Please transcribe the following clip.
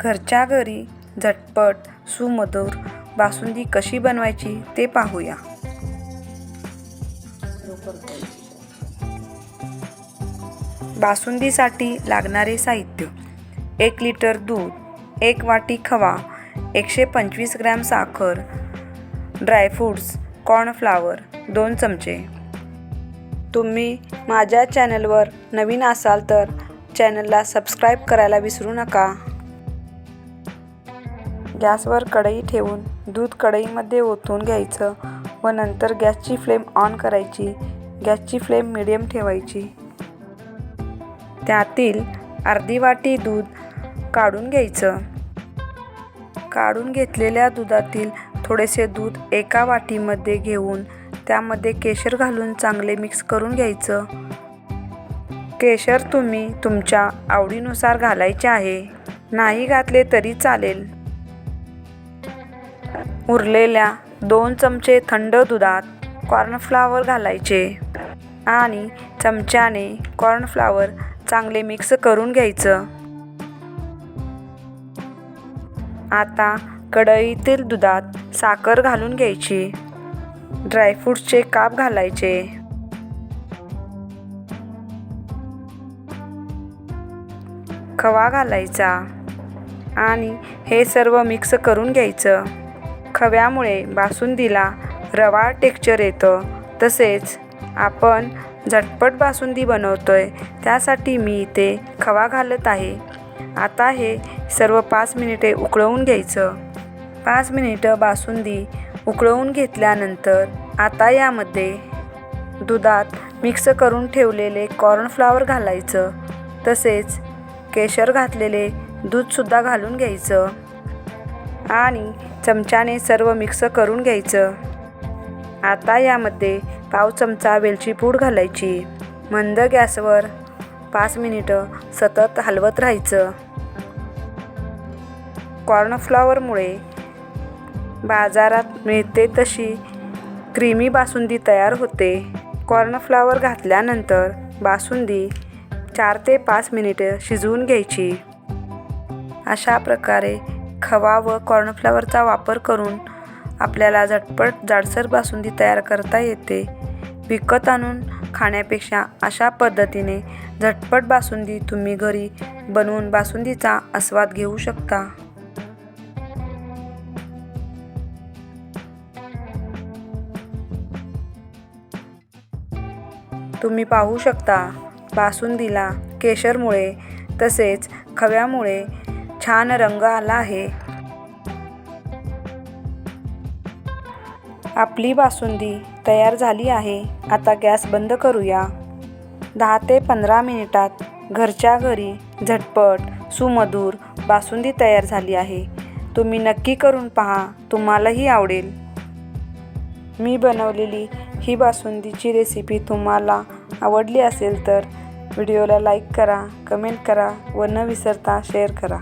घरच्या घरी झटपट सुमधुर बासुंदी कशी बनवायची ते पाहूया. बासुंदीसाठी लागणारे साहित्य. एक लिटर दूध एक वाटी खवा एकशे पंचवीस ग्रॅम साखर ड्रायफ्रूट्स कॉर्नफ्लावर दोन चमचे. तुम्ही माझ्या चॅनलवर नवीन असाल तर चॅनलला सबस्क्राईब करायला विसरू नका. गॅसवर कढई ठेवून दूध कढईमध्ये ओतून घ्यायचं व नंतर गॅसची फ्लेम ऑन करायची गॅसची फ्लेम मिडियम ठेवायची. त्यातील अर्धी वाटी दूध काढून घ्यायचं. काढून घेतलेल्या दुधातील थोडेसे दूध एका वाटीमध्ये घेऊन त्यामध्ये केशर घालून चांगले मिक्स करून घ्यायचं. केशर तुम्ही तुमच्या आवडीनुसार घालायचे आहे. नाही घातले तरी चालेल. उरलेल्या दोन चमचे थंड दुधात कॉर्नफ्लावर घालायचे आणि चमच्याने कॉर्नफ्लावर चांगले मिक्स करून घ्यायचं. आता कढईतील दुधात साखर घालून घ्यायची. ड्रायफ्रूट्सचे काप घालायचे. खवा घालायचा आणि हे सर्व मिक्स करून घ्यायचं. खव्यामुळे बासुंदीला रवाळ टेक्चर येतं. तसेच आपण झटपट बासुंदी बनवतो आहे त्यासाठी मी इथे खवा घालत आहे. आता हे सर्व पाच मिनिटे उकळवून घ्यायचं. पाच मिनिटं बासुंदी उकळवून घेतल्यानंतर आता यामध्ये दुधात मिक्स करून ठेवलेले कॉर्नफ्लावर घालायचं. तसेच केशर घातलेले दूधसुद्धा घालून घ्यायचं. आणि चमच्याने सर्व मिक्स करून घ्यायचं. आता यामध्ये पाव चमचा वेलची पूड घालायची. मंद गॅसवर पाच मिनिटं सतत हलवत राहायचं. कॉर्नफ्लॉवरमुळे बाजारात मिळते तशी क्रीमी बासुंदी तयार होते. कॉर्नफ्लॉवर घातल्यानंतर बासुंदी चार ते पाच मिनिटे शिजवून घ्यायची. अशा प्रकारे खवा व कॉर्नफ्लॉवरचा वापर करून आपल्याला झटपट जाडसर बासुंदी तयार करता येते. विकत आणून खाण्यापेक्षा अशा पद्धतीने झटपट बासुंदी तुम्ही घरी बनवून बासुंदीचा आस्वाद घेऊ शकता. तुम्ही पाहू शकता बासुंदीला केशरमुळे तसेच खव्यामुळे छान रंग आला आहे. आपली बासुंदी तयार झाली आहे. आता गॅस बंद करूया. दहा ते पंधरा मिनिटात घरच्या घरी झटपट सुमधूर बासुंदी तयार झाली आहे. तुम्ही नक्की करून पहा तुम्हालाही आवडेल. मी बनवलेली ही बासुंदीची रेसिपी तुम्हाला आवडली असेल तर व्हिडिओला लाईक करा कमेंट करा व न विसरता शेअर करा.